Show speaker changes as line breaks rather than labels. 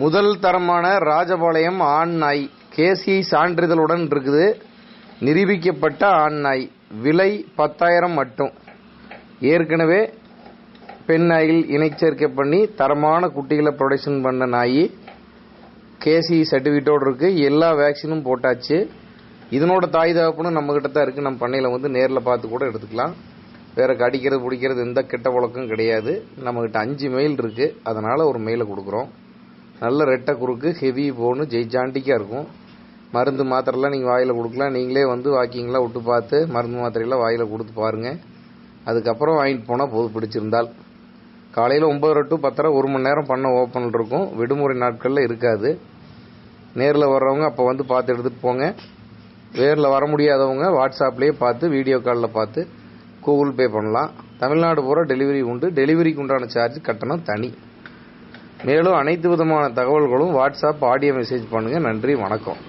முதல் தரமான ராஜபாளையம் ஆண் நாய். கேசி சான்றிதழுடன் இருக்குது. நிரூபிக்கப்பட்ட ஆண் நாய். விலை பத்தாயிரம் மட்டும். ஏற்கனவே பெண் நாயில் இணைச்சேர்க்கை பண்ணி தரமான குட்டிகளை ப்ரொடக்ஷன் பண்ண நாய். கேசி சர்டிஃபிகேட்டோடு இருக்குது எல்லா வேக்சினும் போட்டாச்சு. இதனோட தாய் தகப்பனும் நம்மக்கிட்ட தான் இருக்குது நம்ம பண்ணையில் வந்து நேரில் பார்த்து கூட எடுத்துக்கலாம். வேறு கடிக்கிறது பிடிக்கிறது எந்த கெட்ட பழக்கம் கிடையாது. நம்மக்கிட்ட அஞ்சு மெயில் இருக்குது அதனால் ஒரு மெயிலை கொடுக்குறோம். நல்ல ரெட்டை குறுக்கு ஹெவி போனு ஜெய்ஜாண்டிக்காக இருக்கும். மருந்து மாத்திரைலாம் நீங்கள் வாயில் கொடுக்கலாம். நீங்களே வந்து வாக்கிங்லாம் விட்டு பார்த்து மருந்து மாத்திரையெல்லாம் வாயில் கொடுத்து பாருங்கள் அதுக்கப்புறம் வாங்கிட்டு போனால் போது பிடிச்சிருந்தால். காலையில் ஒம்பது டு பத்தரை ஒரு மணி நேரம் பண்ண ஓப்பன் இருக்கும். விடுமுறை நாட்களில் இருக்காது. நேரில் வர்றவங்க அப்போ வந்து பார்த்து எடுத்துகிட்டு போங்க. நேரில் வர முடியாதவங்க வாட்ஸ்அப்லேயே பார்த்து வீடியோ காலில் பார்த்து கூகுள் பே பண்ணலாம். தமிழ்நாடு பூரா டெலிவரி உண்டு. டெலிவரிக்கு உண்டான சார்ஜ் கட்டணம் தனி. மேலும் அனைத்து விதமான தகவல்களும் வாட்ஸ்அப் ஆடியோ மெசேஜ் பண்ணுங்கள் நன்றி வணக்கம்.